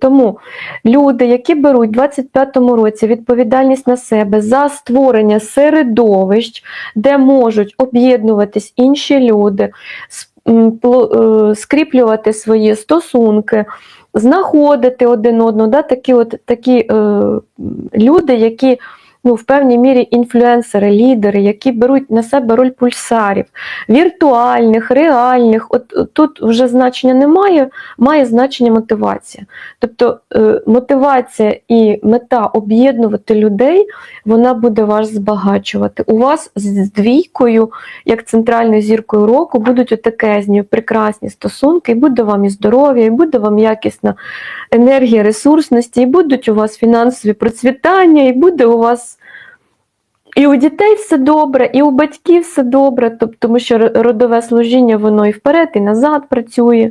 Тому люди, які беруть в 25-му році відповідальність на себе за створення середовищ, де можуть об'єднуватись інші люди, е, скріплювати свої стосунки, знаходити один одного, да, такі, от, такі е, люди, які ну, в певній мірі інфлюенсери, лідери, які беруть на себе роль пульсарів, віртуальних, реальних. От, от тут вже значення немає, має значення мотивація. Тобто е, мотивація і мета об'єднувати людей, вона буде вас збагачувати. У вас з двійкою, як центральною зіркою року, будуть отакезні прекрасні стосунки, і буде вам і здоров'я, і буде вам якісна енергія ресурсності, і будуть у вас фінансові процвітання, і буде у вас. І у дітей все добре, і у батьків все добре, тому що родове служіння воно і вперед, і назад працює.